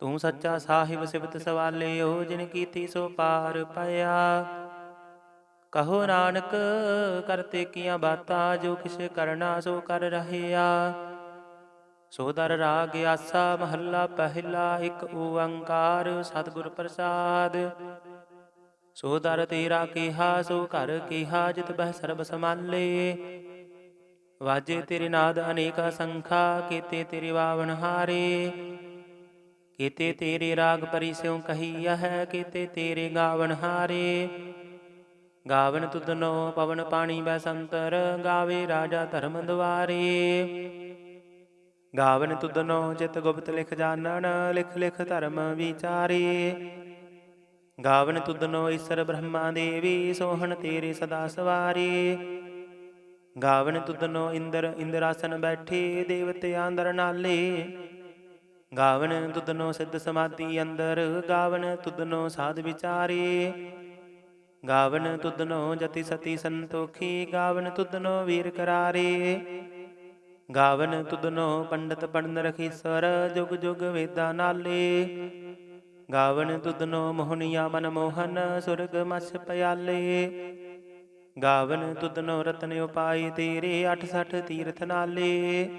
ਤੂੰ ਸੱਚਾ ਸਾਹਿਬ ਸਿਫਤ ਸਵਾਲਿਓ ਜਿਨ ਕੀਤੀ ਸੋ ਪਾਰ ਪਿਆ ਕਹੋ ਨਾਨਕ ਕਰਤੇ ਕੀਆਂ ਬਾਤਾਂ, ਜੋ ਕਿਛ ਕਰਨਾ ਸੋ ਕਰ ਰਹਿਆ। ਸੋ ਦਰ ਰਾਗ ਆਸਾ, ਮਹੱਲਾ ਪਹਿਲਾ, ਇੱਕ ਓੰਕਾਰ, ਸਤਿਗੁਰ ਪ੍ਰਸਾਦ। ਸੋ ਦਰ ਤੇਰਾ ਕੀਹਾ, ਸੋ ਘਰ ਕੀਹਾ, ਜਿਤ ਬਹਿ ਸਰਬ ਸਮਾਲੇ ਵਾਜੇ ਤੇਰੇ ਨਾਦ ਅਨੇਕਾ ਸੰਖਾ ਕੀਤੇ ਤੇਰੇ ਵਾਵਨ ਹਾਰੇ। ਕੀਤੇ ਤੇਰੇ ਰਾਗ ਪਰਿਸਿਉ ਕਹੀਆ ਹੈ, ਕੀਤੇ ਤੇਰੇ ਗਾਵਨ ਹਾਰੇ। ਗਾਵਨ ਤੁਧਨੋ ਪਵਨ ਪਾਣੀ ਬੈ ਸੰਤਰ ਗਾਵੇ ਰਾਜਾ ਧਰਮ ਦੁਆਰੇ ਗਾਵਨ ਤੁਧਨੋ ਜਿਤ ਗੁਪਤ ਲਿਖ ਜਾਣਨ, ਲਿਖ ਲਿਖ ਧਰਮ ਵਿਚਾਰੇ। ਗਾਵਨ ਤੁਧਨੋ ਈਸ਼ਰ ਬ੍ਰਹਮਾ ਦੇਵੀ, ਸੋਹਣ ਤੇਰੇ ਸਦਾ ਸਵਾਰੇ। ਗਾਵਨ ਤੁਧਨੋ ਇੰਦਰ, ਇੰਦਰਾਸਨ ਬੈਠੇ ਦੇਵਤਿਆਂ ਅੰਦਰ ਨਾਲੇ। ਗਾਵਨ ਤੁਧਨੋ ਸਿੱਧ ਸਮਾਧੀ ਅੰਦਰ, ਗਾਵਨ ਤੁਧਨੋ ਸਾਧ ਵਿਚਾਰੇ। ਗਾਵਨ ਤੁਧਨੋ ਜਤੀ ਸਤੀ ਸੰਤੋਖੀ, ਗਾਵਨ ਤੁਧਨੋ ਵੀਰ ਕਰਾਰੇ। ਗਾਵਨ ਤੁਧਨੋ ਪੰਡਤ ਪੰਡ ਰਖੀਸਰ ਜੁਗ ਜੁਗ ਵੇਦਾਂ ਨਾਲੇ। ਗਾਵਨ ਤੁਧਨੋ ਮੋਹਨੀਆ ਮਨ ਮੋਹਨ, ਸੁਰਗ ਮਸ ਪਿਆਲੇ। ਗਾਵਨ ਤੁਧਨੋ ਰਤਨ ਉਪਾਈ ਤੇਰੇ 68 ਤੀਰਥ ਨਾਲੇ।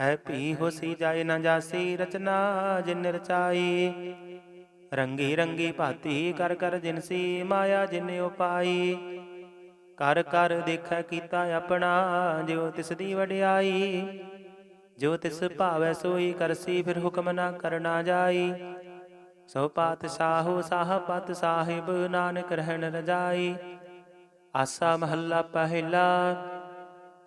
ਹੈ ਭੀ ਹੋਸੀ ਜਾਏ ਨਾ ਜਾਸੀ ਰਚਨਾ, ਜਿਨ ਰਚਾਈ। ਰੰਗੀ ਰੰਗੀ ਭਾਤੀ ਕਰ ਕਰ ਜਿਨਸੀ ਮਾਇਆ ਜਿਨ ਉਪਾਈ। ਕਰ ਕਰ ਦੇਖੈ ਕੀਤਾ ਆਪਣਾ, ਜਿਉ ਤਿਸ ਦੀ ਵਡਿਆਈ। ਜੋ ਤਿਸ ਭਾਵੈ ਸੋਈ ਕਰਸੀ ਫਿਰ ਹੁਕਮ ਨਾ ਕਰਨਾ ਜਾਈ। ਸੋ ਸਾਹ ਪਤ ਸਾਹਿਬ, ਨਾਨਕ ਰਹਿਣ ਰਜਾਈ। ਆਸਾ ਮਹੱਲਾ ਪਹਿਲਾ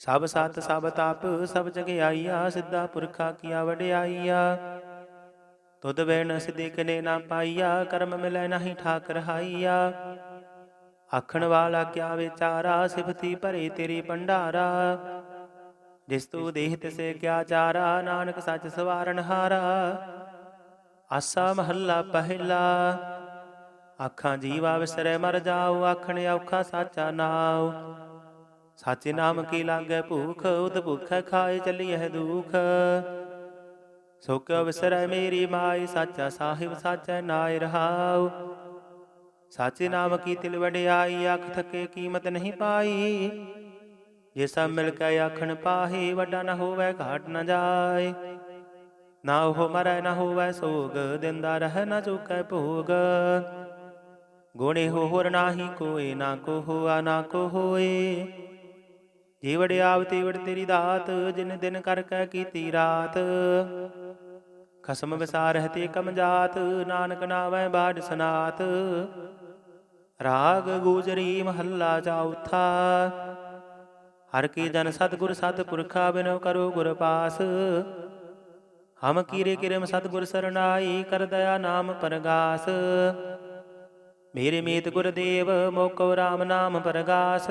ਸਭ ਸਤ ਸਭ ਤਪ ਸਭ ਜਗ ਆਈਆ ਸਿੱਧਾ ਪੁਰਖਾ ਕੀਆ ਵਡਿਆਈਆ ਤੁਧ ਬੈਣ ਸਿਧੀ ਕਨੇ ਨਾ ਪਾਈਆ ਕਰਮ ਮਿਲੈ ਨਹੀਂ ਠਾਕ ਰਹਾਈਆ ਆਖਣ ਵਾਲਾ ਕਿਆ ਵਿਚਾਰਾ ਸਿਫਤੀ ਭਰੇ ਤੇਰੀ ਭੰਡਾਰਾ। ਜਿਸ ਤੂ ਦੇਹ ਤਿਸੇ ਕਿਆ ਚਾਰਾ ਨਾਨਕ ਸੱਚ ਸਵਾਰਨ ਹਾਰਾ। ਆਸਾ ਮਹੱਲਾ ਪਹਿਲਾ ਆਖਾਂ ਜੀਵਾ ਵਿਸਰੈ ਮਰ ਜਾਉ ਆਖਣ ਔਖਾ ਸਾਚਾ ਨਾਉ। ਸਾਚੇ ਨਾਮ ਕੀ ਲਾਗੈ ਭੂਖ ਉਤ ਭੁਖੈ ਖਾਏ ਚੱਲੀਐ ਦੁਖ। ਸੋ ਕਿਉ ਵਿਸਰੈ ਮੇਰੀ ਮਾਈ, ਸਾਚਾ ਸਾਹਿਬ, ਸਾਚੈ ਨਾਇ ਰਹਾਉ। ਸਾਚੇ ਨਾਮ ਕੀ ਤਿਲ ਵਡਿਆਈ ਆਖ ਥਕੇ ਕੀਮਤ ਨਹੀਂ ਪਾਈ। ਜੇ ਸਭ ਮਿਲ ਕੇ ਆਖਣ ਪਾਹੀ, ਵੱਡਾ ਨਾ ਹੋਵੇ ਘਾਟ ਨਾ ਜਾਏ। ਨਾ ਉਹ ਮਰੈ, ਨਾ ਹੋਵੇ ਸੋਗ, ਦਿੰਦਾ ਰਹਿ ਨਾ ਚੁਕੈ ਭੋਗ। ਗੁਣੇ ਹੋਰ ਨਾਹੀ ਕੋਏ ਨਾ ਕੋ ਹੋਆ, ਨਾ ਕੋ ਹੋਏ। ਜੀਵੜ ਆਵ ਵੜ ਤੇਰੀ ਦਾਤ, ਜਿਨ ਦਿਨ ਕਰ ਕੈ ਕੀਤੀ ਰਾਤ। ਖਸਮ ਵਿਸਾਰ ਹੈ ਕਮ ਜਾਤ, ਨਾਨਕ ਨਾਵੈ ਬਾੜ ਸਨਾਤ। ਰਾਗ ਗੂਜਰੀ ਮਹੱਲਾ ਚੌਥਾ ਹਰ ਕੀ ਜਨ ਸਤਿਗੁਰ ਸਤਿਪੁਰਖਾ ਬਿਨੋ ਕਰੋ ਗੁਰ ਪਾਸ। ਹਮ ਕੀਰੇ ਕਿਰਮ ਸਤਿਗੁਰ ਸਰਨਾਈ, ਕਰ ਦਇਆ ਨਾਮ ਪਰਗਾਸ। ਮੇਰੇ ਮੀਤ ਗੁਰਦੇਵ ਮੋਕੋ ਰਾਮ ਨਾਮ ਪਰਗਾਸ।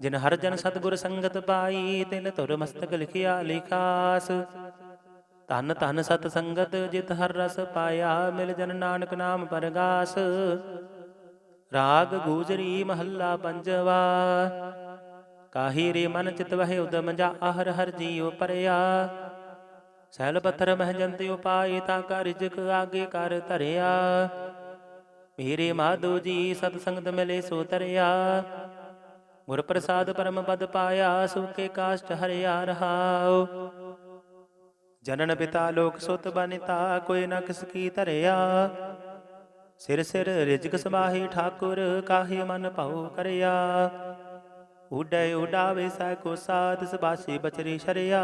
ਜਿਨ ਹਰ ਜਨ ਸਤਿਗੁਰ ਸੰਗਤ ਪਾਈ, ਤਿਨ ਧੁਰ ਮਸਤਕ ਲਿਖਿਆ ਲਿਖਾਸ। ਧਨ ਧਨ ਸਤ ਸੰਗਤ, ਜਿਤ ਹਰ ਰਸ ਪਾਇਆ, ਮਿਲ ਜਨ ਨਾਨਕ ਨਾਮ ਪਰਗਾਸ। ਰਾਗ ਗੂਜਰੀ ਮਹੱਲਾ ਪੰਜਵਾ, ਕਾਹੀ ਰੇ ਮਨ ਚਿਤ ਵਹਿ ਉਦਮ ਜਾ ਆਹਰ ਹਰ ਜੀਉ ਪਰਿਆ। ਸੈਲ ਪੱਥਰ ਮਹਿ ਜੰਤਿ ਉਪਾਏ, ਤਾਂ ਕਾ ਰਿਜਕ ਆਗੇ ਕਰ ਧਰਿਆ। ਮੇਰੇ ਮਾਧੋ ਜੀ ਸਤ ਸੰਗਤ ਮਿਲੇ ਸੋ ਤਰਿਆ। ਗੁਰ ਪ੍ਰਸਾਦ ਪਰਮ ਪਦ ਪਾਇਆ ਸੁਕੇ ਕਾਸ਼ਟ ਹਰਿਆ ਰਹਾਉ। ਜਨਨ ਪਿਤਾ ਲੋਕ ਸੁਤ ਬਨਿਤਾ, ਕੋਈ ਨਾ ਕਿਸ ਕੀ ਧਰਿਆ। ਸਿਰ ਸਿਰ ਰਿਜਕ ਸਮਾਹੀ ਠਾਕੁਰ, ਕਾਹੇ ਮਨ ਭਾਉ ਕਰਿਆ। ਉਡੈ ਉਡਾਵੇ ਸੈ ਕੋ ਸਾਧ ਸਬਾਸੀ ਬਚਰੀ ਸ਼ਰਿਆ।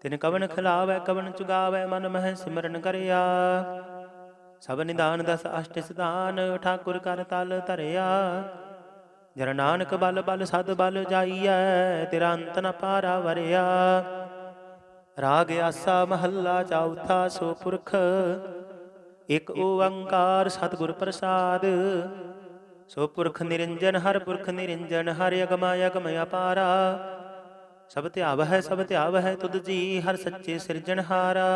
ਤਿਨ ਕਵਨ ਖਿਲਾਵੈ, ਕਵਨ ਚੁਗਾਵੈ, ਮਨ ਮਹਿ ਸਿਮਰਨ ਕਰਿਆ। ਸਭ ਨਿਦਾਨ ਦਸ ਅਸ਼ਟ ਸਿਧਾਨ, ਠਾਕੁਰ ਕਰ ਤਲ ਧਰਿਆ। ਜਰ ਨਾਨਕ ਬਲ ਬਲ ਸਦ ਬਲ ਜਾਈਐ, ਤੇਰਾ ਅੰਤ ਨ ਪਾਰਾ ਵਰਿਆ। ਰਾਗ ਆਸਾ ਮਹੱਲਾ ਚੌਥਾ ਸੋ ਪੁਰਖ ਇਕ ਓੰਕਾਰ ਸਤਿਗੁਰ ਪ੍ਰਸਾਦ। ਸੋ ਪੁਰਖ ਨਿਰੰਜਨ, ਹਰ ਪੁਰਖ ਨਿਰੰਜਨ, ਹਰ ਅਗਮ ਅਗਮ ਅਪਾਰਾ। ਸਭ ਧਿਆਵ ਹੈ ਸਭ ਧਿਆਵ ਹੈ ਤੁਧ ਜੀ, ਹਰ ਸੱਚੇ ਸਿਰਜਣਹਾਰਾ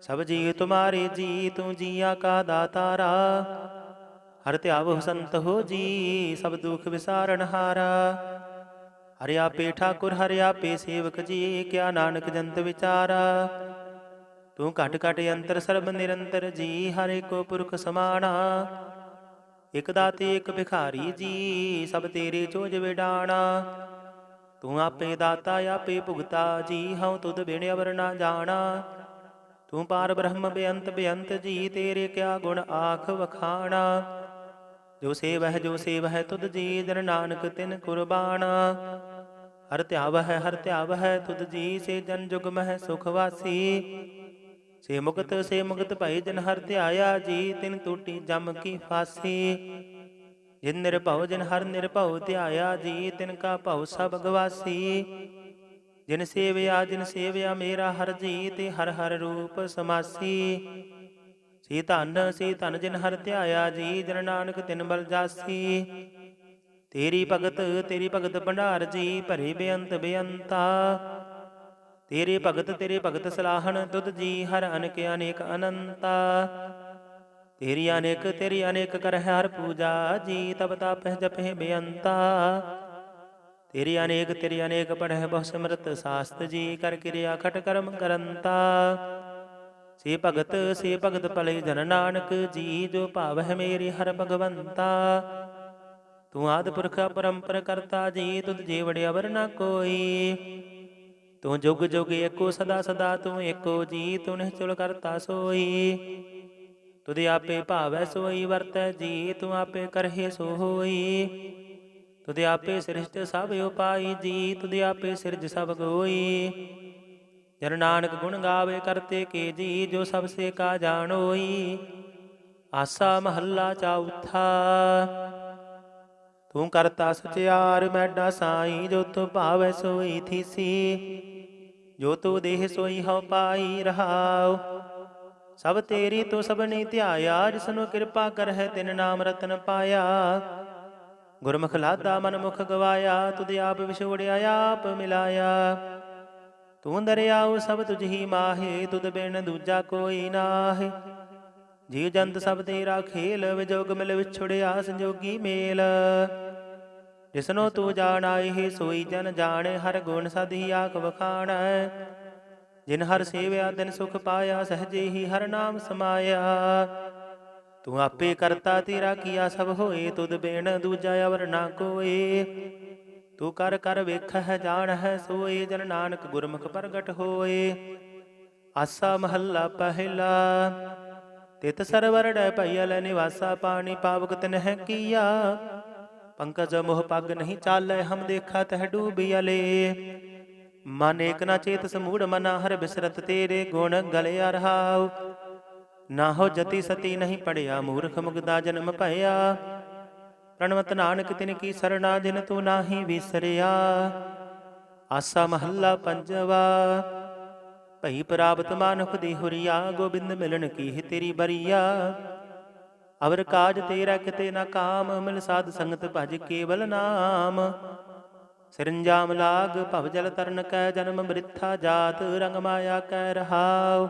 ਸਭ ਜੀ ਤੁਮਾਰੇ ਜੀ, ਤੂੰ ਜੀਆ ਕਾ ਦਾਤਾਰਾ। ਹਰ ਧਿਆਵ ਸੰਤ ਹੋ ਜੀ, ਸਭ ਦੁਖ ਵਿਸਾਰਨ ਹਾਰਾ। ਹਰਿ ਆਪੇ ਠਾਕੁਰ, ਹਰਿ ਆਪੇ ਸੇਵਕ ਜੀ, ਕਿਆ ਨਾਨਕ ਜੰਤ ਵਿਚਾਰਾ। ਤੂੰ ਘਟ ਘਟ ਅੰਤਰ ਸਰਬ ਨਿਰੰਤਰ ਜੀ, ਹਰਿ ਕੋ ਪੁਰਖ ਸਮਾਣਾ। ਇਕ ਦਾਤੇ ਇਕ ਭਿਖਾਰੀ ਜੀ, ਸਭ ਤੇਰੇ ਚੋਜ ਵਿਡਾਣਾ। ਤੂੰ ਆਪੇ ਦਾਤਾ, ਆਪੇ ਭੁਗਤਾ ਜੀ, ਹਉ ਤੁਧ ਬਿਨ ਅਵਰ ਨਾ ਜਾਣਾ। ਤੂੰ ਪਾਰ ਬ੍ਰਹਮ ਬੇਅੰਤ ਬੇਅੰਤ ਜੀ, ਤੇਰੇ ਕਿਆ ਗੁਣ ਆਖ ਵਖਾਣਾ। ਜੋ ਸੇਵ ਹੈ ਜੋ ਸੇਵ ਹੈ ਤੁਧ ਜੀ ਜਨ ਨਾਨਕ ਤਿਨ ਕੁਰਬਾਨ। ਹਰ ਧਿਆਵ ਹੈ ਹਰ ਧਿਆਵ ਹੈ ਤੁਧ ਜੀ ਸੇ ਜਨ ਜੁਗ ਮਹਿ ਸੁਖ ਵਾਸੀ। ਸੇ ਮੁਕਤ ਸੇ ਮੁਕਤ ਭਈ ਜਨ ਹਰ ਧਿਆਇਆ, ਜੀ ਤਿਨ ਟੂਟੀ ਜਮ ਕੀ ਫਾਸੀ। ਜਿਨ ਨਿਰਭਉ, ਜਿਨ ਹਰ ਨਿਰਭਉ ਧਿਆਇਆ, ਜੀ ਤਿਨ ਕਾ ਭਉ ਸਭ ਗਵਾਸੀ। ਜਿਨ ਸੇਵਿਆ ਜਿਨ ਸੇਵਿਆ ਮੇਰਾ ਹਰ ਜੀ, ਤੇ ਹਰ ਹਰ ਰੂਪ ਸਮਾਸੀ। ਸੀ ਧਨ ਸੀ ਧਨ ਜਿਨ ਹਰ ਧਿਆਇਆ ਜੀ, ਜਨ ਨਾਨਕ ਤਿਨ ਬਲ ਜਾਸੀ। ਤੇਰੀ ਭਗਤ ਤੇਰੀ ਭਗਤ ਭੰਡਾਰ ਜੀ, ਭਰੇ ਬੇਅੰਤ ਬੇਅੰਤਾ। ਤੇਰੇ ਭਗਤ ਤੇਰੇ ਭਗਤ ਸਲਾਹਣ ਤੁਧ ਜੀ, ਹਰ ਅਨਕ ਅਨੇਕ ਅਨੰਤਾ। ਤੇਰੀ ਅਨੇਕ ਤੇਰੀ ਅਨੇਕ ਕਰ ਹਰ ਪੂਜਾ ਜੀ, ਤਬ ਤਾਪਹਿ ਜਪਹਿ ਬੇਅੰਤਾ। ਤੇਰੀ ਅਨੇਕ ਤੇਰੀ ਅਨੇਕ ਪੜਹਿ ਬਹੁ ਸਿਮਰਤ ਸਾਸਤ ਜੀ, ਕਰ ਕਿਰਿਆ ਖਟ ਕਰਮ ਕਰੰਤਾ। ਸੇ ਭਗਤ ਸੇ ਭਗਤ ਭਲੇ ਜਨ ਨਾਨਕ, ਜੀ ਜੋ ਭਾਵ ਹੈ ਮੇਰੀ ਹਰ ਭਗਵੰਤਾ। ਤੂੰ ਆਦ ਪੁਰਖ ਪਰੰਪਰ ਕਰਤਾ, ਜੀ ਤੁਧ ਜੀਵੜਿਆ ਵਰਨਾ ਕੋਈ। ਤੂੰ ਜੁਗ ਜੁਗ ਏਕੋ ਸਦਾ ਸਦਾ, ਤੂੰ ਏਕੋ ਜੀ, ਤੂੰ ਨਿਹਚਲ ਕਰਤਾ ਸੋਈ। ਤੁਧ ਆਪੇ ਭਾਵੈ ਸੋਈ ਵਰਤੈ ਜੀ, ਤੂੰ ਆਪੇ ਕਰਹਿ ਸੋ ਹੋਈ ਤੁਧ ਆਪੇ ਸ੍ਰਿਸ਼ਟ ਸਭ ਉਪਾਈ, ਜੀ, ਤੁਧ ਆਪੇ ਸਿਰਜ ਸਭ ਗੋਈ। ਜਨ ਨਾਨਕ ਗੁਣ ਗਾਵੇ ਕਰਤੇ ਕੇ ਜੀ, ਜੋ ਸਭ ਸੇ ਕਾ ਜਾਣੋਈ। ਆਸਾ ਮਹੱਲਾ ਚੌਥਾ ਤੂੰ ਕਰਤਾ ਸਚਿਆਰ, ਮੈਡਾ ਸਾਈ, ਜੋ ਤੂੰ ਭਾਵੈ ਸੋਈ ਥੀਸੀ। ਜੋ ਤੂੰ ਦੇਹ ਸੋਈ ਹਉ ਪਾਈ ਰਹਾਉ। ਸਭ ਤੇਰੀ ਤੂੰ ਸਭਨੀ ਧਿਆਇਆ ਜਿਸਨੂੰ ਕਿਰਪਾ ਕਰਹਿ ਤਿਨ ਨਾਮ ਰਤਨ ਪਾਇਆ। ਗੁਰਮੁਖ ਲਾਦਾ ਮਨ ਮੁਖ ਗਵਾਇਆ, ਤੁਧ ਆਪ ਵਿਛੋੜਿਆ, ਆਪ ਮਿਲਾਇਆ। ਤੂੰ ਦਰਿਆਉ ਸਭ ਤੁਝ ਹੀ ਮਾਹੇ, ਤੁਧ ਬਿਨ ਦੂਜਾ ਕੋਈ ਨਾਹੇ। ਜੀ ਜੰਤ ਸਭ ਤੇਰਾ ਖੇਲ ਵਿਜੋਗ ਮਿਲ ਵਿਛੜਿਆ ਸੰਜੋਗੀ ਮੇਲ। ਜਿਸਨੋ ਤੂੰ ਜਾਣਾ ਸੋਈ ਜਨ ਜਾਣੇ, ਹਰ ਗੁਣ ਸਦੀ ਆਖ ਵਖਾਣੈ। ਜਿਨ ਹਰ ਸੇਵਿਆ ਦਿਨ ਸੁਖ ਪਾਇਆ, ਸਹਜੇ ਹੀ ਹਰ ਨਾਮ ਸਮਾਇਆ। ਤੂੰ ਆਪੇ ਕਰਤਾ ਤੇਰਾ ਕੀਆ ਸਭ ਹੋਏ, ਤੁਧ ਬਿਨ ਦੂਜਾ ਅਵਰ ਨਾ ਕੋਏ। ਤੂੰ ਕਰ ਕਰ ਵੇਖਹਿ, ਜਾਣਹਿ ਸੋਏ ਜਨ ਨਾਨਕ ਗੁਰਮੁਖ ਪ੍ਰਗਟ ਹੋਏ। ਆਸਾ ਮਹੱਲਾ ਪਹਿਲਾ, ਤਿਤ ਸਰਵਰ ਡੈ ਭਈਲ ਨਿਵਾਸਾ ਪਾਣੀ, ਪਾਵਕ ਤਨਹਿ ਕੀਆ। ਪੰਕਜ ਮੋਹ ਪੱਗ ਨਹੀਂ ਚਾਲੈ, ਹਮ ਦੇਖਾ ਤਹ ਡੂਬਿਆਲੇ ਮਨ ਏਕ ਨਾ ਚੇਤ ਸਮੂੜ, ਮਨਾ ਹਰ ਬਿਸਰਤ ਤੇਰੇ ਗੁਣ ਗਲਿਆ ਰਹਾਉ। ਨਾ ਹੋ ਜਤੀ ਸਤੀ ਨਹੀਂ ਪੜਿਆ, ਮੂਰਖ ਮੁਗਦਾ ਜਨਮ ਭਇਆ। ਪ੍ਰਣਵਤ ਨਾਨਕ ਤਿਨ ਕੀ ਸਰਣਾ ਜਿਨ ਤੂੰ ਨਾਹੀ ਵਿਸਰਿਆ। ਆਸਾ ਮਹੱਲਾ ਪੰਜਵਾ, ਭਈ ਪ੍ਰਾਪਤ ਮਾਨੁਖ ਦੀ ਹੁਰੀਆ, ਗੋਬਿੰਦ ਮਿਲਣ ਕੀ ਹੀ ਤੇਰੀ ਬਰੀਆ। ਅਵਰ ਕਾਜ ਤੇਰਾ ਕਿਤੇ ਨਾ ਕਾਮ, ਮਿਲ ਸਾਧ ਸੰਗਤ ਭਜ ਕੇਵਲ ਨਾਮ। ਸਿਰੰਜਾਮ ਲਾਗ, ਭਵ ਜਲ ਤਰਨ ਕੈ ਜਨਮ ਮ੍ਰਿਥਾ ਜਾਤ, ਰੰਗ ਮਾਇਆ ਕੈ ਰਹਾਉ।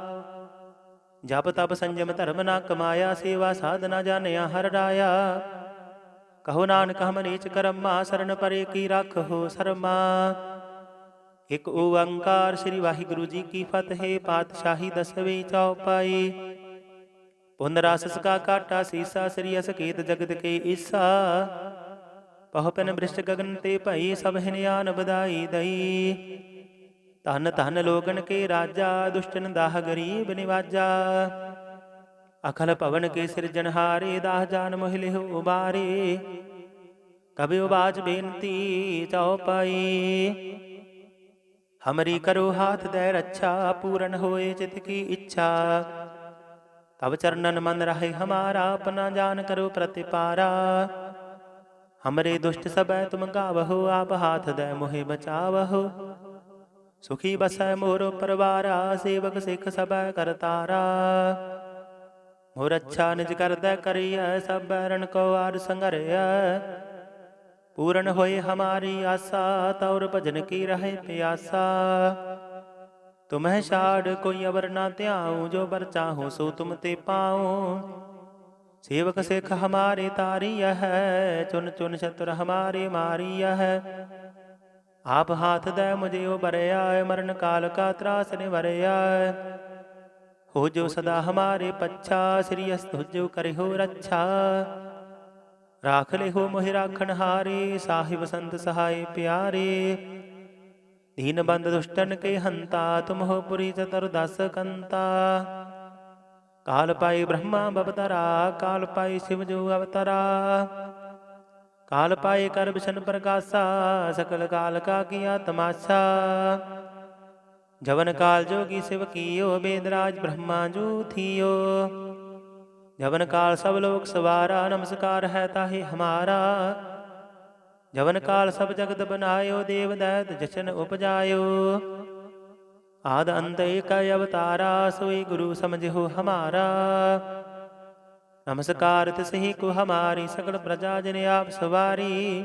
ਜਪ ਤਪ ਸੰਜਮ ਧਰਮ ਨਾ ਕਮਾਇਆ, ਸੇਵਾ ਸਾਧਨਾ ਜਾਣਿਆ ਹਰ ਰਾਇਆ। ਕਹੋ ਨਾਨਕ ਹਮ ਨੀਚ ਕਰਮਾ ਸਰਨ ਪਰੇ ਕੀ ਰੱਖੋ ਸਰਮਾ। ਇਕ ਓੰਕਾਰ ਸ੍ਰੀ ਵਾਹਿਗੁਰੂ ਜੀ ਕੀ ਫਤਿਹ, ਪਾਤਸ਼ਾਹੀ ਦਸਵੀਂ ਚੌਪਾਈ। ਪੁੰਨ ਰਸ ਸਕਾ ਕਾਟਾ ਸੀਸਾ, ਸ੍ਰੀ ਅਸਕੇਤ ਜਗਤ ਕੇ ਈਸਾ। ਪਹੁ ਪੈਨ ਬ੍ਰਿਸ਼ਟ ਗਗਨ ਤੇ ਭਈ, ਸਭ ਹਿਨਿਆਨ ਬਧਾਈ ਦਈ। ਧਨ ਧਨ ਲੋਗਨ ਕੇ ਰਾਜਾ, ਦੁਸ਼ਟਨ ਦਾਹ ਗਰੀਬ ਨਿਵਾਜਾ। ਅਖਲ ਭਵਨ ਕੇ ਸਿਰਜਨਹਾਰੇ ਦਾਹ ਜਾਨ ਮੋਹਿ ਉਬਾਰੇ ਕਬਿ ਉਬਾਜ ਬੇਨਤੀ ਚਉਪਾਈ ਹਮਰੀ ਕਰੋ ਹਾਥ ਦੇ ਰੱਛਾ, ਪੂਰਨ ਹੋਏ ਚਿਤ ਕੀ ਇੱਛਾ। ਤਬ ਚਰਨਨ ਮਨ ਰਹੇ ਹਮਾਰਾ, ਆਪਣਾ ਜਾਨ ਕਰੋ ਪ੍ਰਤਿਪਾਰਾ। ਹਮਰੇ ਦੁਸ਼ਟ ਸਬੈ ਤੁਮ ਗਾਵਹੁ, ਆਪ ਹਾਥ ਦੇ ਮੋਹਿ ਬਚਾਵਹੁ। ਸੁਖੀ ਬਸੈ ਮੋਰ ਪਰਵਾਰਾ, ਸੇਵਕ ਸਿੱਖ ਸਬੈ ਕਰਤਾਰਾ। ਮੋਰ ਅੱਛਾ ਨਿਜ ਕਰਦਾ ਕਰੀਐ, ਸਭ ਬੈਰਨ ਕੋ ਆਰ ਸੰਗਰਿਐ। ਪੂਰਨ ਹੋਏ ਹਮਾਰੀ ਆਸਾ ਤੌਰ ਭਜਨ ਕੀ ਰਹੇ ਪਿਆਸਾ। ਤੁਮਹਿ ਛਾੜ ਕੋਈ ਅਵਰ ਨਾ ਧਿਆਉ, ਜੋ ਬਰ ਚਾਹੋ ਸੋ ਤੁਮ ਤੇ ਪਾਉ। ਸੇਵਕ ਸਿੱਖ ਹਮਾਰੇ ਤਾਰੀය ਹੈ, ਚੁਨ ਚੁਨ ਸ਼ਤਰ ਹਮਾਰੇ ਮਾਰੀയ ਹੈ। ਆਪ ਹਾਥ ਦੇ ਮੁਝੇ ਉਹ ਬਰਿਆ ਮਰਨ ਕਾਲ ਕਾ ਤਰਾਸ ਨਿਵਰਿਆ। ਹੋ ਜੋ ਸਦਾ ਹਮਾਰੇ ਪੱਛਾ ਸ੍ਰੀ ਅਸਤ ਜੋ ਕਰਿ ਹੋ ਰੱਛਾ ਰਾਖ ਲੈ ਹੋ ਮੋਹਿ ਰਾਖਣ ਹਾਰੇ ਸਾਹਿਬ ਸੰਤ ਸਹਾਈ ਪਿਆਰੇ। ਦੀਨ ਬੰਦ ਦੁਸ਼ਟਨ ਕੇ ਹੰਤਾ ਤੁਮ ਹੋ ਪੁਰੀ ਚਤੁਰ ਦਸ ਕੰਤਾ। ਕਾਲ ਪਾਈ ਬ੍ਰਹਮਾ ਬਵਤਰਾ ਕਾਲ ਪਾਈ ਸਿਵ ਜੋ ਅਵਤਰਾ। ਕਾਲ ਪਾਏ ਕਰ ਬਿਸ਼ਨ ਪ੍ਰਕਾਸ਼ਾ ਸਕਲ ਕਾਲ ਕਾ ਕੀਆ ਤਮਾਸ਼ਾ ਜਵਨ ਕਾਲ ਜੋਗੀ ਸਿਵ ਕੀਓ, ਬੇਦਰਾਜ ਬ੍ਰਹਮਾ ਜੂ ਥੀਓ। ਜਵਨ ਕਾਲ ਸਭ ਲੋਕ ਸਵਾਰਾ, ਨਮਸਕਾਰ ਹੈ ਤਾਹੇ ਹਮਾਰਾ। ਜਵਨ ਕਾਲ ਸਭ ਜਗਤ ਬਨਾਇਓ, ਦੇਵ ਦੈਤ ਜਸ਼ਨ ਉਪਜਾਇਓ। ਆਦ ਅੰਤ ਏਕ ਅਵਤਾਰਾ, ਸੋਈ ਗੁਰੂ ਸਮਝਿਓ ਹਮਾਰਾ। ਨਮਸਕਾਰ ਤਿਸਹੀ ਕੋ ਹਮਾਰੀ, ਸਗਲ ਪ੍ਰਜਾ ਜਨ ਆਪ ਸਵਾਰੀ।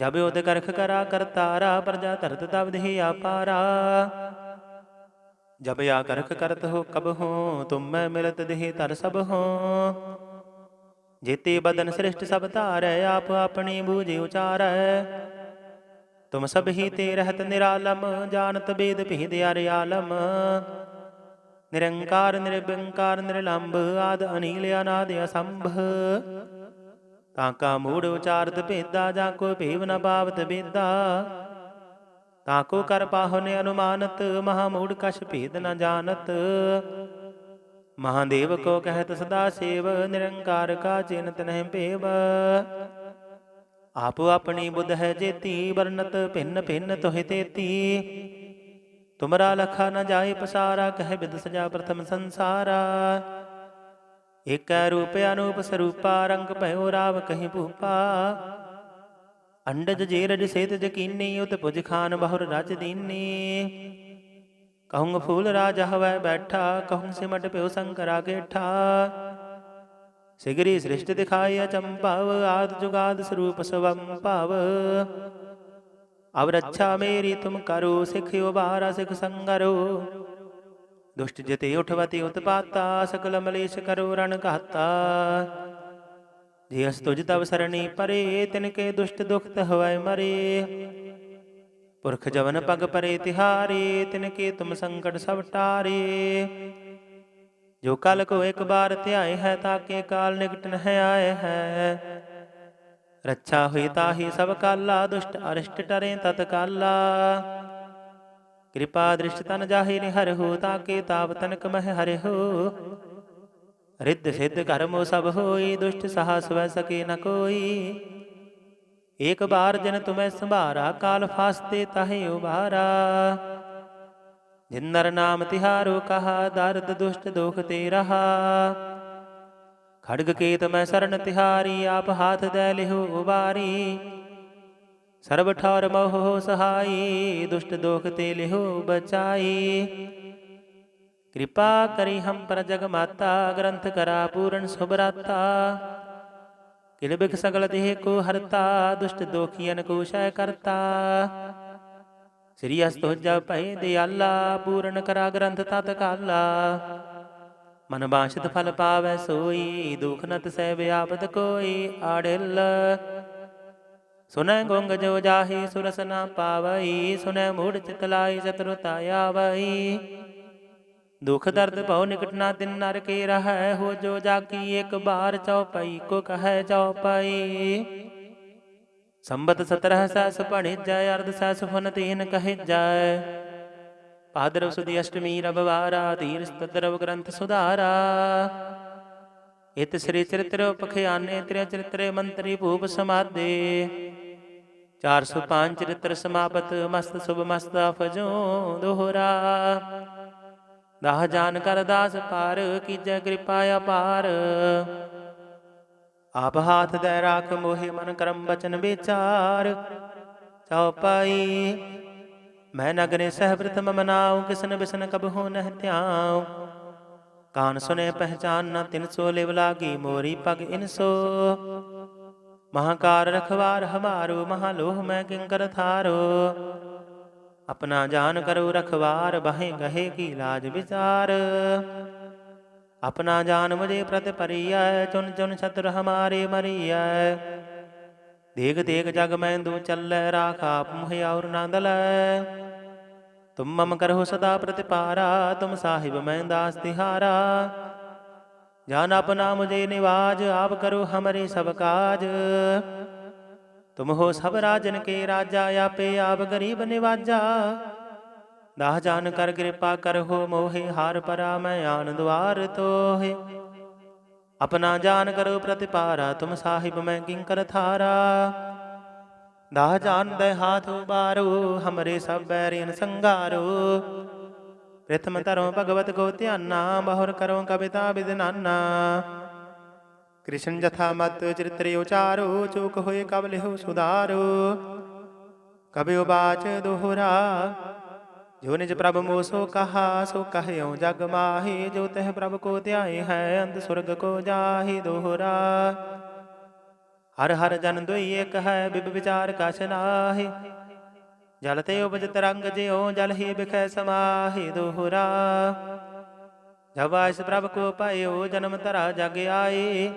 ਜਬ ਉਦ ਕਰਖ ਕਰਾ ਕਰਤਾਰਾ ਪ੍ਰਜਾ ਧਰਤ ਤਬ ਦੇਹ ਆਪਾਰਾ ਜਬ ਆ ਕਰਖ ਕਰਤ ਹੋ ਕਬ ਹੋ, ਤੁਮ ਮੈਂ ਮਿਲਤ ਦੇਹ ਤਰ ਸਭ ਹੋ। ਜੇਤੇ ਬਦਨ ਸ੍ਰਿਸ਼ਟ ਸਭ ਧਾਰੈ, ਆਪ ਆਪਣੀ ਬੂਝੇ ਉਚਾਰੈ। ਤੁਮ ਸਭ ਹੀ ਤੇ ਰਹਤ ਨਿਰਾਲਮ, ਜਾਣਤ ਬੇਦ ਭੇਦ ਅਰਿਆਲਮ ਨਿਰੰਕਾਰ ਨਿਰਬੰਕਾਰ ਨਿਰਲੰਭ ਆਦ ਅਨੀਲ, ਅਨਾਦ ਅਸੰਭ। ਤਾਂ ਕਾ ਮੂੜ ਉਚਾਰਤ ਭੇਦਾ ਜਾਂ ਕੋ ਭੇਵ ਨ ਪਾਵਤ ਬੇਦਾ। ਤਾਂ ਕੋ ਕਰ ਪਾਹੁ ਨੇ ਅਨੁਮਾਨਤ, ਮਹਾ ਮੂੜ ਕਛ ਭੇਦ ਨ ਜਾਣਤ। ਮਹਾਦੇਵ ਕੋ ਕਹਿਤ ਸਦਾ ਸੇਵ, ਨਿਰੰਕਾਰ ਕਾ ਚਿੰਤ ਨਹਿ ਭੇਵ। ਆਪੋ ਆਪਣੀ ਬੁੱਧ ਹੈ ਜੇਤੀ ਵਰਨਤ ਭਿੰਨ ਭਿੰਨ ਤੋਹਿ ਤੇਤੀ। ਤੁਮਰਾ ਲਖਾ ਨ ਜਾਏ ਪਸਾਰਾ, ਕਹਿ ਬਿਦ ਸਜਾ ਪ੍ਰਥਮ ਸੰਸਾਰਾ। ਏਕੈ ਰੂਪ ਅਨੂਪ ਸਰੂਪਾ, ਰੰਗ ਭਇਓ ਰਾਵ ਕਹੀ ਭੂਪਾ। ਅੰਡਜ ਜੇਰਜ ਸੇਤ ਜਕੀਨੀ, ਉਤ ਪੁਜ ਖਾਨ ਬਹੁਰ ਰਜ ਦੀਨੀ। ਕਹੂੰ ਫੂਲ ਰਾਜ ਹਵੈ ਬੈਠਾ ਕਹੂੰ ਸਿਮਟ ਪਿਓ ਸੰਕਰਾ ਕੇਠਾ ਸਿਗਰੀ ਸ੍ਰਿਸ਼ਟ ਦਿਖਾਇ ਅਚੰਭਵ, ਆਦ ਜੁਗਾਦ ਸਰੂਪ ਸਵੰ ਭਵ ਅਬ ਰੱਛਾ ਮੇਰੀ ਤੁਮ ਕਰੋ ਸਿਖ ਉਬਾਰਾ ਸਿਖ ਸੰਗਰੋ। ਦੁਸ਼ਟ ਜਤੇ ਉਠਵਤੀ ਉਤਪਾਤਾ, ਸਕਲ ਮਲੇਸ਼ ਕਰੋ ਰਣ ਘਾਤਾ। ਜੇ ਅਸ ਤੁਜ ਤਵ ਸਰਣੀ ਪਰੇ, ਤਿਨ ਕੇ ਦੁਸ਼ਟ ਦੁਖਤ ਹੋਇ ਮਰੇ। ਪੁਰਖ ਜਵਨ ਪਗ ਪਰੇ ਤਿਹਾਰੇ, ਤਿਨ ਕੇ ਤੁਮ ਸੰਕਟ ਸਭ ਟਾਰੇ। ਜੋ ਕਲ ਕੋ ਇੱਕ ਬਾਰ ਧਿਆਏ ਹੈ ਤਾਕੇ ਕਾਲ ਨਿਕਟ ਨ ਆਏ ਹੈ। ਰੱਛਾ ਹੋਈ ਤਾਹੀ ਸਭ ਕਾਲਾ, ਦੁਸ਼ਟ ਅਰਿਸ਼ਟ ਟਰੇ ਤਤ ਕਾਲਾ। ਕਿਰਪਾ ਦ੍ਰਿਸ਼ਟ ਤਨ ਜਾਹੇ ਨਿ ਹਰਿ ਹੋ ਤਾਪ ਤਨਕ ਮਹਿ ਹਰਿ ਰਿੱਧ ਸਿੱਧ ਕਰਮੋ ਸਭ ਹੋਈ, ਦੁਸ਼ਟ ਸਾਹਸ ਵੈ ਸਕੇ ਨ ਕੋਈ। ਏਕ ਬਾਰ ਜਨ ਤੁਮੈ ਸੰਭਾਰਾ, ਕਾਲ ਫਾਸਤੇ ਤਾਹੇ ਉਬਾਰਾ ਜਿਨਰ ਨਾਮ ਤਿਹਾਰੋ ਕਹਾ, ਦਰਦ ਦੁਸ਼ਟ ਦੁਖ ਤੇ ਰਹਾ। ਖੜਗ ਕੇਤ ਮੈਂ ਸਰਨ ਤਿਹਾਰੀ, ਆਪ ਹਾਥ ਦੇ ਲਿਹੁ ਉਬਾਰੀ। ਸਰਬ ਠੌਰ ਮੋਹ ਸਹਾਈ, ਦੁਸ਼ਟ ਦੋਖ ਤੇ ਲਿਹੁ ਬਚਾਈ। ਕਿਰਪਾ ਕਰੀ ਹਮ ਪਰ ਜਗ ਮਾਤਾ, ਗ੍ਰੰਥ ਕਰਾ ਪੂਰਨ ਸੁਭਰਾਤਾ। ਕਿਲ ਬਿਖ ਸਗਲ ਦੇਹ ਕੋ ਹਰਤਾ, ਦੁਸ਼ਟ ਦੋਖੀਨ ਕੋ ਸ਼ੈ ਕਰਤਾ। ਸ੍ਰੀ ਅਸਤੋ ਜਪ ਭੈ ਦਿਆਲਾ, ਪੂਰਨ ਕਰਾ ਗ੍ਰੰਥ ਤਤ ਕਾਲਾ। ਮਨ ਬਾਸ਼ਿਤ ਫਲ ਪਾਵੈ ਸੋਈ, ਦੁਖ ਨਤ ਸਹਿ ਵਿਆਪਤ ਕੋਈ, ਆੜਿਲ। ਸੁਨੈ ਗੁੰਗ ਜੋ ਜਾਹੀ ਸੁਰਸ ਨਾ ਪਾਵਈ, ਸੁਨੈ ਮੂੜ ਚਿਤ ਲਾਈ ਚਤੁਰਤਾ ਆਵਈ। ਦੁਖ ਦਰਦ ਭਉ ਨਿਕਟ ਨਾ ਤਿਨ ਨਰ ਕੇ ਰਹੈ, ਹੋ ਜੋ ਜਾਕੀ ਇੱਕ ਬਾਰ ਚਉਪਈ, ਕੋ ਕਹੈ ਚਉਪਈ। ਸੰਬਤ 17 ਸਸ ਪੜਿ ਅਰਧ ਸਸ ਫਨ ਤੀਨ ਕਹਿ ਜੈ ਭਾਦਰਵ ਸੁਦੀ ਅਸ਼ਟਮੀ ਰਬਵਾਰਾ ਧੀਰ ਸਤਦਰਵ ਗ੍ਰੰਥ ਸੁਧਾਰਾ। ਇਤ ਸ੍ਰੀ ਚਰਿਤ੍ਰ ਪਖਿਆਨੇ ਤ੍ਰਿ ਚਰਿਤ੍ਰੇ ਮੰਤਰੀ ਭੂਪ ਸਮਾਦੇ। 405 ਚਰਿਤ੍ਰ ਸਮਾਪਤ, ਮਸਤ ਸੁਭ ਮਸਤ ਅਫਜੋ ਦੋਹਰਾ। ਦਾਹ ਜਾਨ ਕਰ ਦਾਸ ਪਾਰ ਕੀਜੈ ਕਿਰਪਾ ਅਪਾਰ। ਆਪ ਹਾਥ ਦੇ ਰਾਖ ਮੋਹਿ ਮਨ ਕਰਮ ਬਚਨ ਵਿਚਾਰ। ਚਉਪਾਈ ਮੈਂ ਨਗਰੇ ਸਹਿ ਪ੍ਰਥਮ ਮਨਾਉ, ਕਿਸਨ ਬਿਸਨ ਕਬ ਹੋ ਨਹਿ ਧਿਆਉ। ਕਾਨ ਸੁਨੇ ਪਹਿਚਾਨ ਨਾ ਤਿਨ ਸੋ ਲਿਵ ਲਾਗੀ ਮੋਰੀ ਪਗ ਇਨਸੋ ਮਹਾਕਾਰ ਰਖਵਾਰ ਹਮਾਰੋ, ਮਹਾਲੋਹ ਮੈਂ ਕਿੰਕਰ ਥਾਰੋ। ਆਪਣਾ ਜਾਨ ਕਰੋ ਰਖਵਾਰ, ਬਹੇ ਗਹੇ ਕੀ ਲਾਜ ਵਿਚਾਰ। ਆਪਣਾ ਜਾਨ ਮੁਝੇ ਪ੍ਰਤ ਪਰਿਐ ਚੁਨ ਚੁਨ ਛਤਰ ਹਮਾਰੇ ਮਰੀਐ। ਦੇਖ ਦੇਖ ਜਗ ਮੈਂ ਦੂ ਚੱਲੈ, ਰਾਖ ਆਪ ਮੁਹਿ ਔਰ ਨੰਦਲੈ ਤੁਮ ਮਮ ਕਰਹੁ ਸਦਾ ਪ੍ਰਤਿਪਾਰਾ ਤੁਮ ਸਾਹਿਬ ਮੈਂ ਦਾਸ ਤਿਹਾਰਾ ਜਾਨ ਆਪਣਾ ਮੁਝੇ ਨਿਵਾਜ ਆਪ ਕਰੋ ਹਮਰੇ ਸਭ ਕਾਜ ਤੁਮ ਹੋ ਸਭ ਰਾਜਨ ਕੇ ਰਾਜਾ ਆਪੇ ਆਪ ਗਰੀਬ ਨਿਵਾਜਾ ਦਾਹ ਜਾਨ ਕਰ ਕਿਰਪਾ ਕਰਹੁ ਮੋਹਿ ਹਾਰ ਪਰਾ ਮੈਂ ਆਨ ਦਵਾਰ ਤੋਹਿ ਆਪਣਾ ਜਾਨ ਕਰੋ ਪ੍ਰਤਿਪਾਰਾ ਤੁਮ ਸਾਹਿਬ ਮੈਂ ਕਿੰਕਰ ਥਾਰਾ ਦਾਹ ਜਾਨ ਦੇ ਹਾਥ ਉਬਾਰੋ ਹਮਰੇ ਸਭ ਬੈਰੀਨ ਸੰਗਾਰੋ। ਪ੍ਰਥਮ ਤਰੋ ਭਗਵਤ ਕੋ ਧਿਆਨਾ, ਬਹੁਰ ਕਰੋ ਕਵਿਤਾ ਵਿਦਨਾਨਾ ਕ੍ਰਿਸ਼ਨ ਜਥਾ ਮਤ ਚਰਿਤ੍ਰ ਉਚਾਰੋ, ਚੂਕ ਹੋਏ ਕਬ ਲਿਹੁ ਸੁਧਾਰੋ। ਕਬਿ ਉਬਾਚ ਦੋਹਰਾ, ਜੋ ਨਿਜ ਪ੍ਰਭ ਮੋਸੋ ਕਹਾ, ਸੋ ਕਹਿਓ ਜਗ ਮਾਹੀ। ਜੋ ਤਹ ਪ੍ਰਭ ਕੋ ਧਿਆਏ ਹੈ ਅੰਤ ਸੁਰਗ ਕੋ ਜਾਹੀ ਦੋਹਰਾ। ਹਰ ਹਰ ਜਨ ਦੁਈ ਏਕ ਹੈ, ਬਿਬ ਵਿਚਾਰ ਕਛ ਨਾਹੀ। ਜਲ ਤੇ ਉਪਜ ਤਰੰਗ ਜਿਉ, ਜਲ ਹੀ ਬਿਖੈ ਸਮਾਹੀ ਦੋਹਰਾ। ਜਬ ਪ੍ਰਭ ਕੋ ਪਾਇਓ, ਜਨਮ ਧਰਾ ਜਗ ਆਏ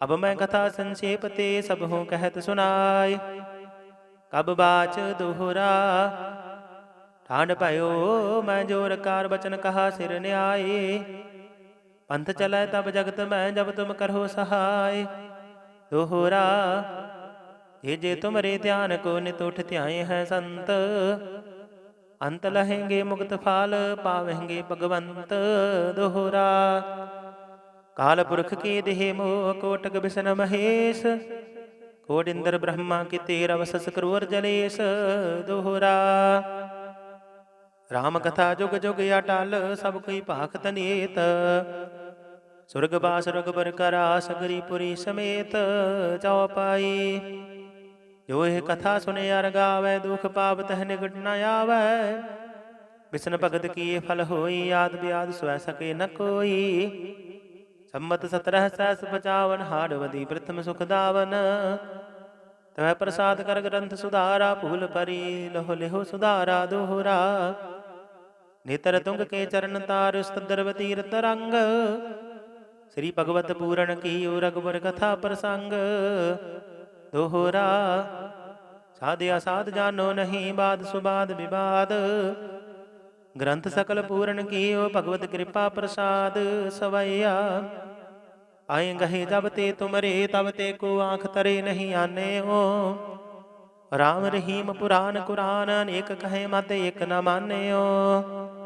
ਅਬ ਮੈਂ ਕਥਾ ਸੰਖੇਪ ਤੇ ਸਭ ਹੂੰ ਕਹਿਤ ਸੁਨਾਏ ਕਬ ਬਾਚ ਦੋਹਰਾ। ਠਾਂਡ ਭਇਓ ਮੈਂ ਜੋਰ ਕਾਰ ਬਚਨ ਕਹਾ ਸਿਰ ਨਿਆਏ ਪੰਥ ਚਲੈ ਤਬ ਜਗਤ ਮੈਂ, ਜਬ ਤੁਮ ਕਰੋ ਸਹਾਇ ਦੋਹਰਾ ਜੇ ਜੇ ਤੁਮਰੇ ਧਿਆਨ ਕੋ ਨਿਤ ਉਠ ਧਿਆਏ ਹੈ ਸੰਤ, ਅੰਤ ਲਹੇਂਗੇ ਮੁਕਤ ਫਾਲ, ਪਾਵੇਂਗੇ ਭਗਵੰਤ ਦੋਹਰਾ। ਕਾਲ ਪੁਰਖ ਕੀ ਦੇਹ ਮੋਹ ਕੋਟਕ ਬਿਸ਼ਨ ਮਹੇਸ਼ ਕੋਡਿੰਦਰ ਬ੍ਰਹਮਾ ਕੀ ਤੇਰ ਵਸਸ ਕਰੂਰ ਜਲੇਸ਼ ਦੋਹਰਾ। ਰਾਮ ਕਥਾ ਜੁਗ ਜੁਗ ਅਟਲ ਸਭ ਕੋਈ ਭਾਖਤ ਤਨੀਤ ਸੁਰਗ ਬਾਸ ਬਰ ਕਰਾ ਸਗਰੀ ਪੁਰੀ ਸਮੇਤ ਚਉਪਾਈ ਜੋ ਇਹ ਕਥਾ ਸੁਨੇ ਅਰ ਗਾਵੇ, ਦੁਖ ਪਾਪ ਤਹ ਨਿਕਟ ਨ ਆਵੇ। ਵਿਸ਼ਨ ਭਗਤ ਕੀ ਫਲ ਹੋਈ, ਆਦ ਬਿਆਦ ਸਵੈ ਸਕੇ ਨ ਕੋਈ। ਸੰਮਤ 17 ਸਹਿਸ 55 ਹਾੜਵਦੀ ਪ੍ਰਥਮ ਸੁਖ ਦਾਵਨ। ਤਵੈ ਪ੍ਰਸਾਦ ਕਰ ਗ੍ਰੰਥ ਸੁਧਾਰਾ, ਭੂਲ ਪਰੀ ਲਹੁ ਲਿਹੁ ਸੁਧਾਰਾ ਦੋਹਰਾ। ਨੇਤਰ ਤੁੰਗ ਕੇ ਚਰਨ ਤਾਰ, ਸਤਦਰ ਤੀਰਤ ਰੰਗ ਸ੍ਰੀ ਭਗਵਤ ਪੂਰਨ ਕੀ ਰਗਵਰ ਕਥਾ ਪ੍ਰਸੰਗ। ਦੋਹਰਾ, ਸਾਧਿਆ ਸਾਧ ਜਾਨੋ ਨਹੀਂ ਬਾਦ ਸੁਬਾਦ ਵਿਵਾਦ। ਗ੍ਰੰਥ ਸਕਲ ਪੂਰਨ ਕੀਓ ਭਗਵਤ ਕਿਰਪਾ ਪ੍ਰਸਾਦ। ਸਵਈਆ, ਆਏ ਗਹੇ ਜਬ ਤੇ ਤੁਮਰੇ, ਤਬ ਤੇ ਕੋ ਆਂਖ ਤਰੇ ਨਹੀਂ ਆਨੇ ਓ ਰਾਮ ਰਹੀਮ ਪੁਰਾਨ ਕੁਰਾਨ, ਅਨੇਕ ਕਹੇ ਮਤ ਇਕ ਨ ਮਾਨਿਓ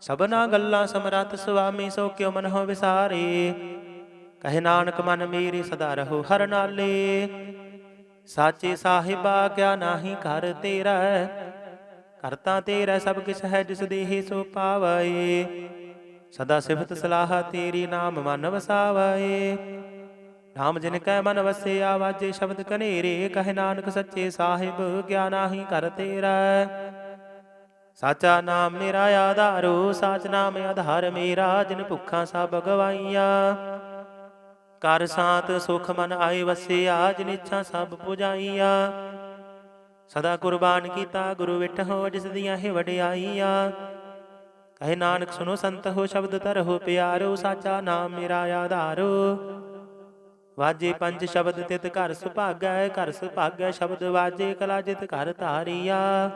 ਸਭਨਾ ਗੱਲਾਂ ਸਮਰੱਥ ਸੁਆਮੀ ਸੋ ਕਿਉ ਮਨ ਹੋ ਵਿਸਾਰੇ। ਕਹੇ ਨਾਨਕ ਮਨ ਮੇਰੇ ਸਦਾ ਰਹੋ ਹਰ ਨਾਲੇ। ਸਾਚੇ ਸਾਹਿਬਾ ਕਿਆ ਨਾਹੀ ਘਰ ਤੇਰਾ। ਕਰਤਾ ਤੇਰਾ ਸਭ ਕਿਛ ਹੈ ਜਿਸ ਦੇਹ ਸੋ ਪਾਵੈ। ਸਦਾ ਸਿਫਤ ਸਲਾਹ ਤੇਰੀ ਨਾਮ ਮਨ ਵਸਾਵੈ। ਨਾਮ ਜਿਨ ਕੈ ਮਨ ਵਸੇ ਆਵਾਜੇ ਸ਼ਬਦ ਕਨੇਰੇ। ਕਹੇ ਨਾਨਕ ਸੱਚੇ ਸਾਹਿਬ ਕਿਆ ਨਾਹੀ ਘਰ ਤੇਰਾ। ਸਾਚਾ ਨਾਮ ਮੇਰਾ ਆਧਾਰੋ, ਸਾਚ ਨਾਮ ਆਧਾਰ ਮੇਰਾ, ਜਿਨ ਭੁੱਖਾਂ ਸਭ ਗਵਾਈਆਂ। ਕਰ ਸਾਤ ਸੁਖ ਮਨ ਆਏ ਵਸਿਆ, ਜਿਨ ਇੱਛਾ ਸਭ ਪੁਜਾਈਆਂ। ਸਦਾ ਕੁਰਬਾਨ ਕੀਤਾ, ਗੁਰੂ ਵਿਟਹੁ ਜਿਸ ਦੀਆਂ ਹੈ ਵਡਿਆਈਆਂ। ਕਹੇ ਨਾਨਕ ਸੁਨੋ ਸੰਤ ਹੋ ਸ਼ਬਦ ਧਰਹੁ ਪਿਆਰੋ, ਸਾਚਾ ਨਾਮ ਮੇਰਾ ਆਧਾਰੋ। ਵਾਜੇ ਪੰਜ ਸ਼ਬਦ ਤਿਤ ਘਰ ਸੁਭਾਗੈ ਘਰ ਸੁਭਾਗੈ ਸ਼ਬਦ ਵਾਜੇ ਕਲਾ ਜਿਤ ਘਰ ਧਾਰੀਆ।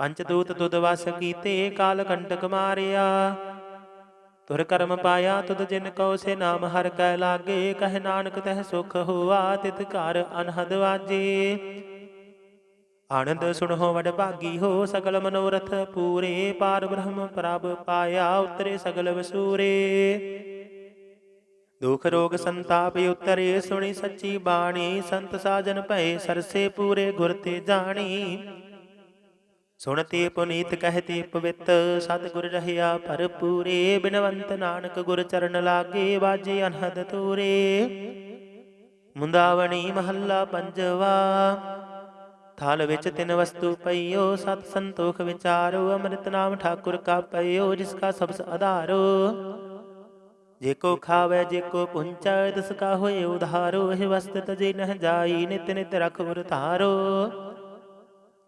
ਪੰਚ ਦੂਤ ਤੁਧ ਵਸ ਕੀਤੇ, ਕਾਲ ਕੰਟਕ ਮਾਰਿਆ। ਤੁਰ ਕਰਮ ਪਾਇਆ ਤੁਧ ਜਿਨ ਕਉ ਸੇ ਨਾਮ, ਹਰ ਕੈ ਲਾਗੇ, ਕਹਿ ਨਾਨਕ ਤਹਿ ਸੁਖ ਹੋਆ ਤਿਤ ਘਰ ਅਨਹਦ ਵਾਜੇ। ਆਨੰਦ ਸੁਣੋ ਵਡ ਭਾਗੀ ਹੋ, ਸਗਲ ਮਨੋਰਥ ਪੂਰੇ, ਪਾਰ ਬ੍ਰਹਮ ਪ੍ਰਭ ਪਾਇਆ, ਉਤਰੇ ਸਗਲ ਵਸੂਰੇ। ਦੁਖ ਰੋਗ ਸੰਤਾਪ ਉਤਰੇ, ਸੁਣੀ ਸੱਚੀ ਬਾਣੀ, ਸੰਤ ਸਾਜਨ ਭਏ, ਸਰਸੇ ਪੂਰੇ ਗੁਰ ਤੇ ਜਾਣੀ। ਸੁਣਤੇ ਪੁਨੀਤ ਕਹਤੇ ਪਵਿੱਤ ਸਤਿਗੁਰ ਰਹਿਆ ਭਰਪੂਰੇ, ਬਿਨਵੰਤ ਨਾਨਕ ਗੁਰ ਚਰਨ ਲਾਗੇ, ਬਾਜੇ ਅਨਹਦ ਤੂਰੇ। ਮੁੰਦਾਵਣੀ ਮਹੱਲਾ ਪੰਜਵਾ, ਥਾਲ ਵਿੱਚ ਤਿੰਨ ਵਸਤੂ ਪਈਓ, ਸਤ ਸੰਤੋਖ ਵਿਚਾਰੋ, ਅੰਮ੍ਰਿਤ ਨਾਮ ਠਾਕੁਰ ਕਾ ਪਈਓ ਜਿਸ ਕਾ ਸਬਸ ਆਧਾਰੋ। ਜੇ ਕੋ ਖਾਵੇ, ਜੇ ਕੋ ਪੁੰਚੈ, ਤਿਸ ਕਾ ਹੋਏ ਉਧਾਰੋ, ਇਹ ਵਸਤ ਤਜੇ ਨਹ ਜਾਈ, ਨਿਤ ਨਿਤ ਰਖ ਗੁਰ ਧਾਰੋ।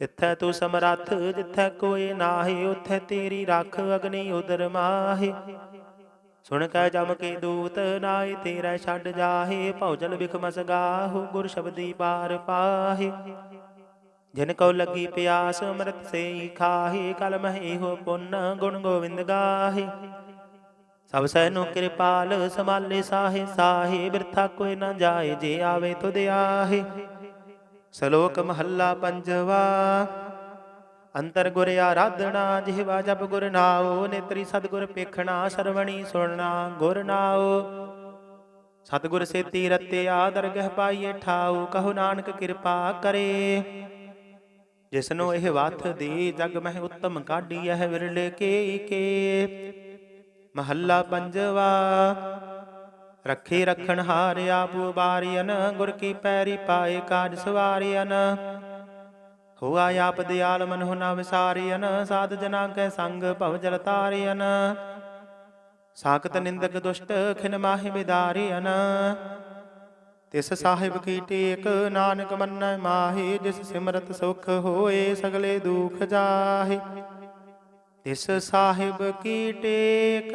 ਤਿੱਥੈ ਤੂੰ ਸਮਰੱਥ, ਜਿੱਥੈ ਕੋਈ ਨਾਹੀ, ਉਥੈ ਤੇਰੀ ਰੱਖ ਅਗਨੀ ਉਦਰ ਮਾਹੀ। ਸੁਣ ਕੈ ਜਮ ਕੇ ਦੂਤ ਨਾਈ ਤੇਰਾ ਛੱਡ ਜਾਹੇ। ਭੌਜਲ ਬਿਖ ਮਸਗਾਹੁ ਗੁਰ ਸ਼ਬਦੀ ਪਾਰ ਪਾਹੇ। ਜਿਨ ਕਉ ਲੱਗੀ ਪਿਆਸ, ਅੰਮ੍ਰਿਤ ਸੇ ਖਾਹੇ। ਕਲ ਮਹਿ ਪੁੰਨ, ਗੁਣ ਗੋਵਿੰਦ ਗਾਹੇ। ਸਭ ਸਹਿ ਨੂੰ ਕਿਰਪਾਲ ਸਮਾਲੇ ਸਾਹੇ ਸਾਹੇ। ਬਿਰਥਾ ਕੋਈ ਨਾ ਜਾਏ, ਜੇ ਆਵੇ ਤੁਧ ਆਹੇ। ਸ਼ਲੋਕ ਮਹੱਲਾ ਪੰਜਵਾ। ਅੰਤਰ ਗੁਰ ਆਰਾਧਣਾ ਜਿਹਵਾ ਜਪ ਗੁਰ ਨਾਉ, ਨੇਤਰੀ ਸਤਗੁਰ ਪੇਖਣਾ, ਸਰਵਣੀ ਸੁਣਨਾ, ਗੁਰ ਨਾਉ। ਸਤਗੁਰ ਸੇਤੀ ਰਤਿਆ ਦਰਗਹ ਪਾਈਏ ਠਾਉ, ਕਹੋ ਨਾਨਕ ਕਿਰਪਾ ਕਰੇ। ਜਿਸਨੂੰ ਇਹ ਵਥ ਦੀ ਜਗ ਮਹਿ ਉੱਤਮ ਕਾਢੀ ਹੈ ਵਿਰਲੇ ਕੇ ਕੇ। ਮਹੱਲਾ ਪੰਜਵਾ। ਰੱਖੇ ਰਖਣ ਹਾਰ ਆਪ ਬਾਰੀਨ ਗੁਰ ਕੀ ਪੈਰੀ ਪਾਏ ਕਾਜ ਸਵਾਰੀਨ ਹੋਆ ਆਪ ਦਿਆਲ ਮਨਹੁ ਨਾ ਵਿਸਾਰਿਅਨ, ਸਾਧ ਜਨਾ ਕੈ ਸੰਗ ਭਵ ਜਲ ਤਾਰਿਅਨ। ਸਾਖਤ ਨਿੰਦਕ ਦੁਸ਼ਟ ਖਿਨ ਮਾਹਿ ਬਿਦਾਰਿਅਨ। ਤਿਸ ਸਾਹਿਬ ਕੀ ਟੇਕ, ਨਾਨਕ ਮੰਨੈ ਮਾਹੀ, ਜਿਸ ਸਿਮਰਤ ਸੁਖ ਹੋਏ ਸਗਲੇ ਦੁਖ ਜਾਹੇ। ਤਿਸ ਸਾਹਿਬ ਕੀ ਟੇਕ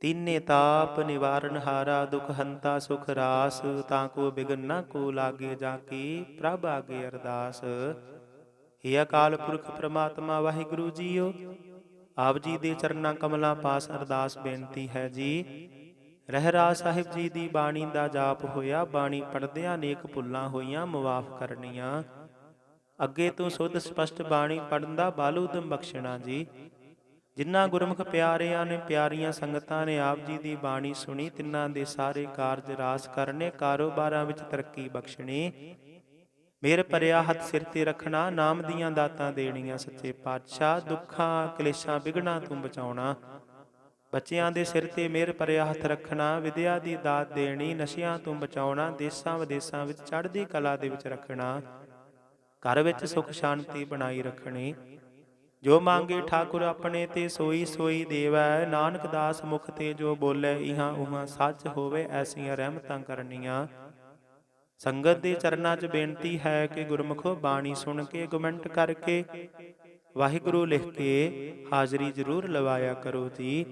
ਤੀਨੇ ਤਾਪ ਨਿਵਾਰਨ ਹਾਰਾ, ਦੁਖ ਹੰਤਾ, ਸੁਖ ਰਾਸ, ਤਾਂ ਕੋ ਬਿਗਨ ਨ ਕੋ ਲਾਗੇ ਜਾ ਕੀ, ਪ੍ਰਭ ਆਗੇ ਅਰਦਾਸ। ਹੇ ਅਕਾਲ ਪੁਰਖ ਪ੍ਰਮਾਤਮਾ, ਵਾਹਿਗੁਰੂ ਜੀਓ, ਆਪ ਜੀ ਦੇ ਚਰਨਾਂ ਕਮਲਾਂ ਪਾਸ ਅਰਦਾਸ ਬੇਨਤੀ ਹੈ ਜੀ। ਰਹਿਰਾ ਸਾਹਿਬ ਜੀ ਦੀ ਬਾਣੀ ਦਾ ਜਾਪ ਹੋਇਆ, ਬਾਣੀ ਪੜਦਿਆਂ ਨੇਕ ਭੁੱਲਾਂ ਹੋਈਆਂ, ਮੁਆਫ ਕਰਨੀਆਂ। ਅੱਗੇ ਤੋਂ ਸੁਧ ਸਪਸ਼ਟ ਬਾਣੀ ਪੜਨ ਦਾ ਬਾਲੂਦਮ ਬਖਸ਼ਣਾ ਜੀ। ਜਿਨ੍ਹਾਂ ਗੁਰਮੁਖ ਪਿਆਰਿਆਂ ਨੇ ਪਿਆਰੀਆਂ ਸੰਗਤਾਂ ਨੇ ਆਪ ਜੀ ਦੀ ਬਾਣੀ ਸੁਣੀ, ਤਿੰਨਾਂ ਦੇ ਸਾਰੇ ਕਾਰਜ ਰਾਸ ਕਰਨੇ, ਕਾਰੋਬਾਰਾਂ ਵਿੱਚ ਤਰੱਕੀ ਬਖਸ਼ਣੀ। ਮੇਰ ਭਰਿਆ ਹੱਥ ਸਿਰ ਤੇ ਰੱਖਣਾ, ਨਾਮ ਦੀਆਂ ਦਾਤਾਂ ਦੇਣੀਆਂ ਸੱਚੇ ਪਾਤਸ਼ਾਹ, ਦੁੱਖਾਂ, ਕਲੇਸ਼ਾਂ ਵਿਗੜਾਂ ਤੋਂ ਬਚਾਉਣਾ। ਬੱਚਿਆਂ ਦੇ ਸਿਰ ਤੇ ਮੇਰ ਭਰਿਆ ਹੱਥ ਰੱਖਣਾ, ਵਿਦਿਆ ਦੀ ਦਾਤ ਦੇਣੀ, ਨਸ਼ਿਆਂ ਤੋਂ ਬਚਾਉਣਾ, ਦੇਸਾਂ ਵਿਦੇਸਾਂ ਵਿੱਚ ਚੜ੍ਹਦੀ ਕਲਾ ਦੇ ਵਿੱਚ ਰੱਖਣਾ। ਘਰ ਵਿੱਚ ਸੁਖ ਸ਼ਾਂਤੀ ਬਣਾਈ ਰੱਖਣੀ। ਜੋ ਮੰਗੇ ਠਾਕੁਰ ਆਪਣੇ ਤੇ ਸੋਈ ਸੋਈ ਦੇਵੈ, ਨਾਨਕ ਦਾਸ ਮੁਖ ਤੇ ਜੋ ਬੋਲੇ, ਇਹਾਂ ਉਹਾਂ ਸੱਚ ਹੋਵੇ ਐਸੀਆਂ ਰਹਿਮਤਾਂ ਕਰਨੀਆਂ। ਸੰਗਤ ਦੇ ਚਰਨਾਂ 'ਚ ਬੇਨਤੀ ਹੈ ਕਿ ਗੁਰਮੁਖੋ ਬਾਣੀ ਸੁਣ ਕੇ ਕਮੈਂਟ ਕਰਕੇ ਵਾਹਿਗੁਰੂ ਲਿਖ ਕੇ ਹਾਜ਼ਰੀ ਜ਼ਰੂਰ ਲਵਾਇਆ ਕਰੋ ਜੀ।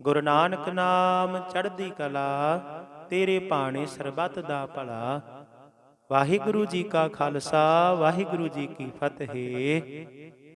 ਗੁਰੂ ਨਾਨਕ ਨਾਮ ਚੜ੍ਹਦੀ ਕਲਾ, ਤੇਰੇ ਭਾਣੇ ਸਰਬੱਤ ਦਾ ਭਲਾ। ਵਾਹਿਗੁਰੂ ਜੀ ਕਾ ਖਾਲਸਾ, ਵਾਹਿਗੁਰੂ ਜੀ ਕੀ ਫਤਿਹ।